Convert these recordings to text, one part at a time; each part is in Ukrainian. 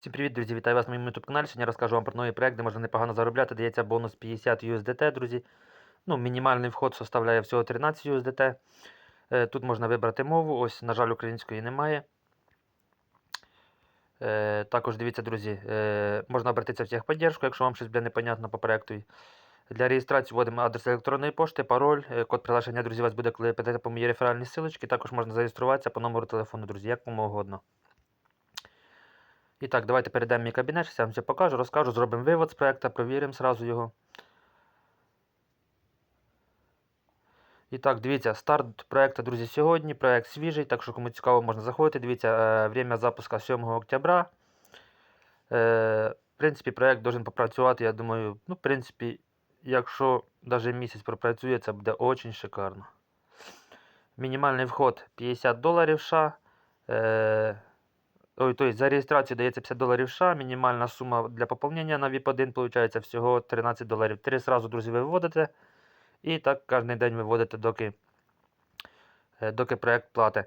Всім привіт, друзі! Вітаю вас на моєму YouTube каналі. Сьогодні розкажу вам про новий проект, де можна непогано заробляти. Дається бонус 50 USDT, друзі. Ну, мінімальний вход составляє всього 13 USDT. Е, Тут можна вибрати мову. Ось, на жаль, української немає. Е, Також дивіться, друзі, е, можна обратитися в техподдержку, якщо вам щось буде непонятно по проекту. Для реєстрації вводимо адрес електронної пошти, пароль, код приглашення, друзі, вас буде, коли підете по моїй реферальній силочці. Також можна зареєструватися по номеру телефону, друзі, як вам угодно. І так, давайте перейдемо в мій кабінет, я вам все покажу, розкажу, зробимо вивод з проекту, провіримо сразу його. І так, дивіться, старт проекту, друзі, сьогодні. Проект свіжий, так що кому цікаво, можна заходити. Дивіться, е, время запуску 7 октября. Е, в принципі, проект должен попрацювати, я думаю, ну, в принципі, якщо навіть місяць пропрацює, це буде дуже шикарно. Мінімальний вход 50 доларів США. Ой, то за реєстрацію дається 50 доларів США, мінімальна сума для поповнення на VIP1 виходить всього 13 доларів. Три сразу, друзі, ви виводите. І так кожен день виводите, доки, е, доки проект платить.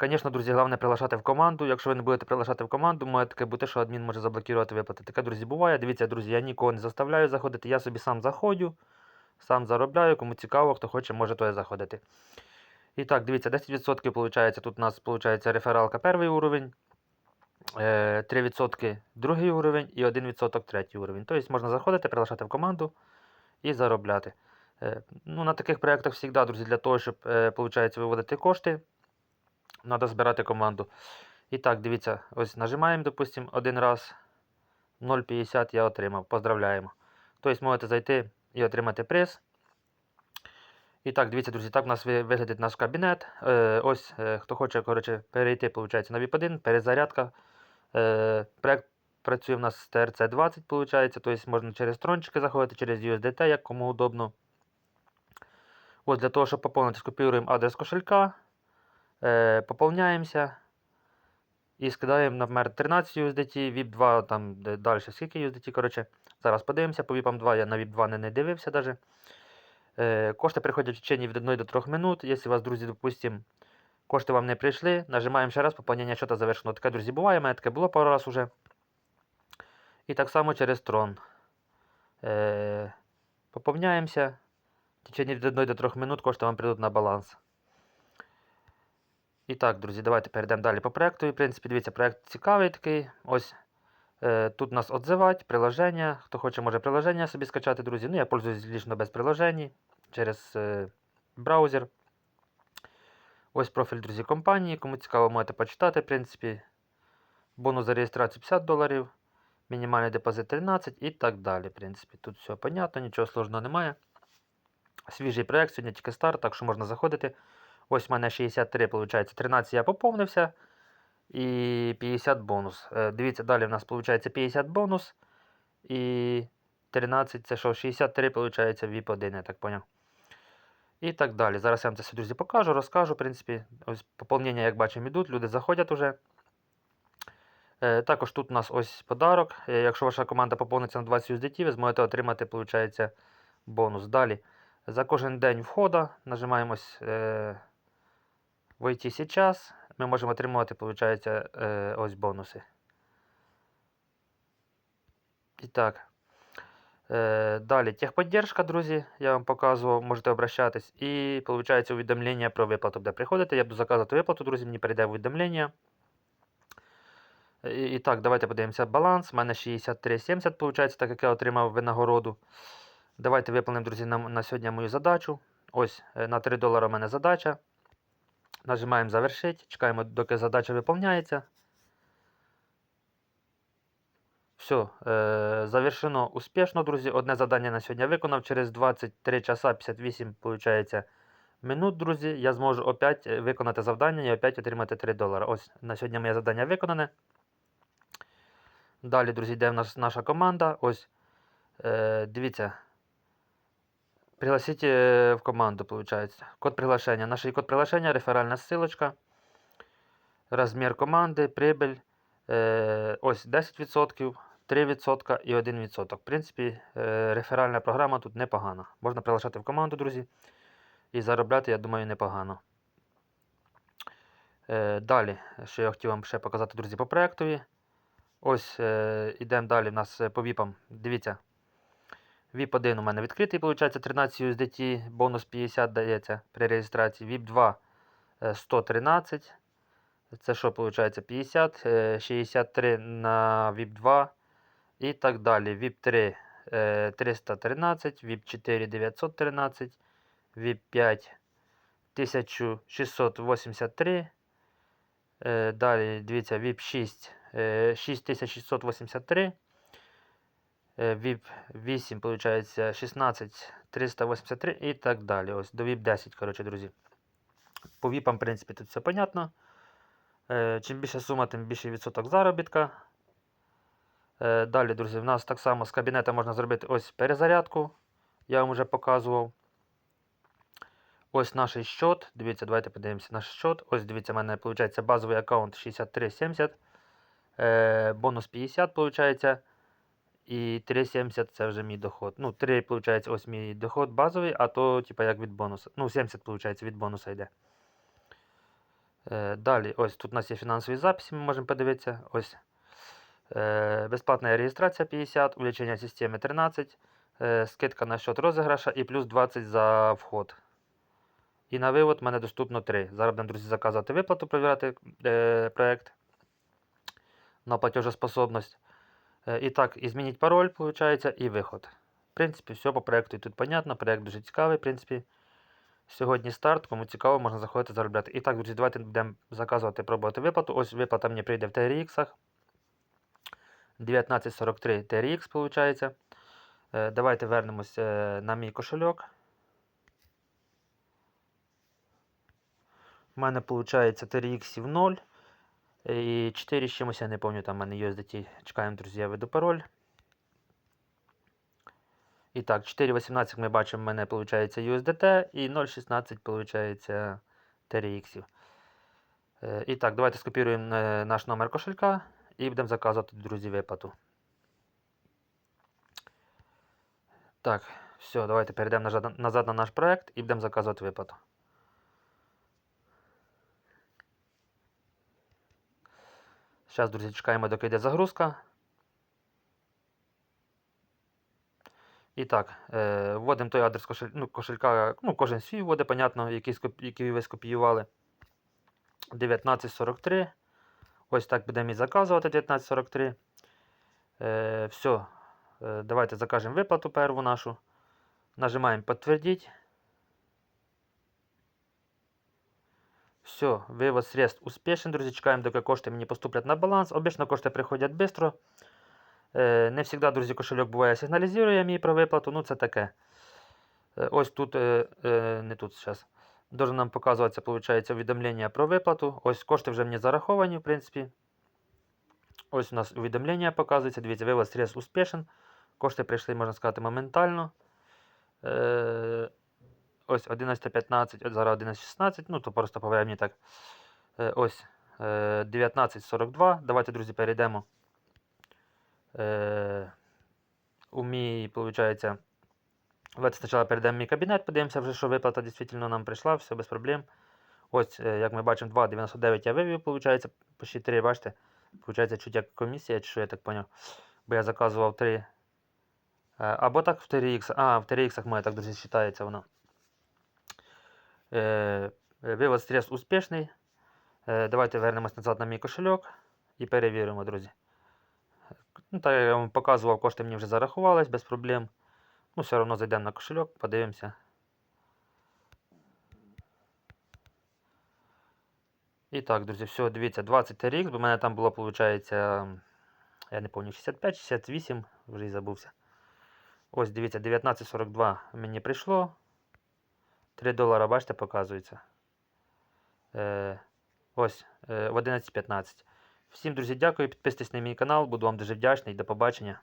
Звісно, друзі, головне приглашати в команду. Якщо ви не будете приглашати в команду, може таке бути, що адмін може заблокувати виплати. Таке, друзі, буває. Дивіться, друзі, я нікого не заставляю заходити. Я собі сам заходжу, сам заробляю. Кому цікаво, хто хоче, може той заходити. І так, дивіться, 10% виходить. Тут у нас виходить рефералка перший уровень. Е, 3% другий уровень і 1% третій уровень. Тобто можна заходити, приглашати в команду і заробляти. Е, Ну, На таких проєктах завжди, друзі, для того, щоб е, получається, виводити кошти, треба збирати команду. І так, дивіться, ось нажимаємо, допустимо, один раз 0,50 я отримав. Поздравляємо. Тобто можете зайти і отримати приз. І так, дивіться, друзі, так у нас ви- виглядить наш кабінет. Е, ось, е, хто хоче коротше, перейти, виходить, на VIP1, перезарядка. Е, проект працює в нас з TRC20, виходить, тобто можна через трончики заходити, через USDT, як кому удобно. Ось для того, щоб поповнити, скопіюємо адрес кошелька, е, поповняємося і скидаємо, наприклад, 13 USDT, VIP2, там де далі скільки USDT, коротше. Зараз подивимося, по VIP 2 я на VIP 2 не, не дивився навіть. Е, Кошти приходять в течение від 1 до 3 минут. Якщо у вас, друзі, допустимо, кошти вам не прийшли, нажимаємо ще раз, поповнення счета завершено. Таке, друзі, буває, у мене таке було пару разів уже. І так само через трон. Е, Поповняємося. В течение від 1 до 3 минут кошти вам прийдуть на баланс. І так, друзі, давайте перейдемо далі по проекту. І, в принципі, дивіться, проект цікавий такий. Ось е, тут нас отзивати, приложення. Хто хоче, може приложення собі скачати, друзі. Ну, я пользуюсь лічно без приложень через е, браузер. Ось профіль, друзі, компанії. Кому цікаво, можете почитати, в принципі. Бонус за реєстрацію 50 доларів, мінімальний депозит 13 і так далі. В принципі, тут все понятно, нічого сложного немає. Свіжий проект, сьогодні тільки старт, так що можна заходити. Ось в мене 63, виходить, 13 я поповнився. І 50 бонус. Е, Дивіться, далі в нас виходить 50 бонус. І 13 це що? 63, виходить, VIP 1, я так поняв. І так далі. Зараз я вам це все, друзі, покажу, розкажу. В принципі, ось поповнення, як бачимо, йдуть, люди заходять уже. Е, Також тут у нас ось подарок. Е, Якщо ваша команда поповниться на 20 USDT, ви зможете отримати, виходить, бонус. Далі. За кожен день входу нажимаємо е, «Войти сейчас». Ми можемо отримувати, виходить, е, ось бонуси. І так. Е, далі техподдержка, друзі, я вам показував, можете обращатись. І виходить увідомлення про виплату, де приходите. Я буду заказувати виплату, друзі, мені перейде увідомлення. І, і так, давайте подивимося баланс. У мене 63,70, виходить, так як я отримав винагороду. Давайте виповнимо, друзі, на, на сьогодні мою задачу. Ось е, на 3 долари у мене задача. Нажимаємо завершити. Чекаємо, доки задача виповняється. Все, е, завершено успішно, друзі. Одне завдання на сьогодні виконав. Через 23 часа 58, виходить, минут, друзі. Я зможу опять е, виконати завдання і опять отримати 3 долари. Ось на сьогодні моє завдання виконане. Далі, друзі, йде в нас наша команда. Ось, е, дивіться. Пригласіть е, в команду, виходить. Код приглашення. Наш код приглашення, реферальна ссылочка. Розмір команди, прибыль. Е, ось 10%, 3% і 1%. В принципі, е, реферальна програма тут непогана. Можна приглашати в команду, друзі. І заробляти, я думаю, непогано. Е, далі, що я хотів вам ще показати, друзі, по проєктові. Ось е, ідемо далі. У нас е, по віпам. Дивіться. VIP 1 у мене відкритий, виходить 13 USDT, бонус 50 дається при реєстрації. VIP 2 е, 113. Це що виходить? 50, е, 63 на VIP 2 і так далі. VIP 3 е, 313, VIP 4 913, VIP 5 1683. Е, Далі, дивіться, VIP 6 е, 6683. Е, VIP 8, виходить, 16 383 і так далі. Ось до VIP 10, коротше, друзі. По VIP, в принципі, тут все понятно. Е, Чим більша сума, тим більший відсоток заробітка. Е, Далі, друзі, в нас так само з кабінета можна зробити ось перезарядку. Я вам вже показував. Ось наш счет. Дивіться, давайте подивимося наш счет. Ось дивіться, в мене виходить базовий аккаунт 6370. Е, бонус 50, виходить. І 3,70 це вже мій доход. Ну, 3, виходить, ось мій доход базовий, а то, типа, як від бонусу. Ну, 70, виходить, від бонуса йде. Е, далі, ось тут у нас є фінансові записи, ми можемо подивитися. Ось. Е, безплатна реєстрація 50, увеличення системи 13, е, скидка на счет розіграша і плюс 20 за вход. І на вивод в мене доступно 3. Зараз будемо, друзі, заказувати виплату, перевіряти е, проект на платежеспособність. Е, і так, і змініть пароль, виходить, і виход. В принципі, все по проекту і тут понятно. Проект дуже цікавий, в принципі. Сьогодні старт, кому цікаво, можна заходити заробляти. І так, друзі, давайте будемо заказувати, пробувати виплату. Ось виплата мені прийде в TRX. 1943 TRX, виходить. Давайте вернемось е, на мій кошельок. У мене виходить TRX 0. І 4 з чимось, я не пам'ятаю, там в мене USDT. Чекаємо, друзі, я веду пароль. І так, 4.18 ми бачимо, в мене виходить USDT і 0.16 виходить TRX. І так, давайте скопіруємо е, наш номер кошелька і будемо заказувати, друзі, виплату. Так, все, давайте перейдемо назад, на наш проект і будемо заказувати виплату. Зараз, друзі, чекаємо, доки йде загрузка. І так, е, вводимо той адрес кошель, ну, кошелька, ну, кожен свій вводить, понятно, який, який ви скопіювали. 1943. Ось так будемо і заказувати 1943. Е, все, давайте закажемо виплату перву нашу. Нажимаємо підтвердити. Все, вивод средств успішен, друзі. Чекаємо, доки кошти мені поступлять на баланс. Обично кошти приходять швидко. Е, не завжди, друзі, кошельок буває сигналізує мені про виплату. Ну, це таке. Е, ось тут, е, не тут зараз. Дуже нам показуватися, виходить, увідомлення про виплату. Ось кошти вже мені зараховані, в принципі. Ось у нас увідомлення показується. Дивіться, вивод средств успішен. Кошти прийшли, можна сказати, моментально. Е, ось 11.15, от зараз 11.16, ну то просто по времени так. Е, ось е, 19.42. Давайте, друзі, перейдемо. Е, у мій, виходить, давайте спочатку перейдемо в мій кабінет, подивимося вже, що виплата дійсно нам прийшла, все без проблем. Ось, е, як ми бачимо, 2,99 я вивів, виходить, почти 3, бачите? Получається, чуть як комісія, чи що я так поняв. Бо я заказував 3. Е, Або так в TRX. А, в TRX моє так, друзі, вважається воно. Е, Вивод средств успішний. Е, Давайте вернемось назад на мій кошельок і перевіримо, друзі. Ну, так я вам показував, кошти мені вже зарахувались без проблем. Ну, все одно зайдемо на кошельок, подивимося. І так, друзі, все, дивіться, 20 TRX, бо в мене там було, виходить, я не пам'ятаю, 65, 68, вже і забувся. Ось, дивіться, 19.42 мені прийшло. 3 долара, бачите, показується. Е, ось, е, в 11.15. Всім, друзі, дякую. Підписуйтесь на мій канал, буду вам дуже вдячний. До побачення.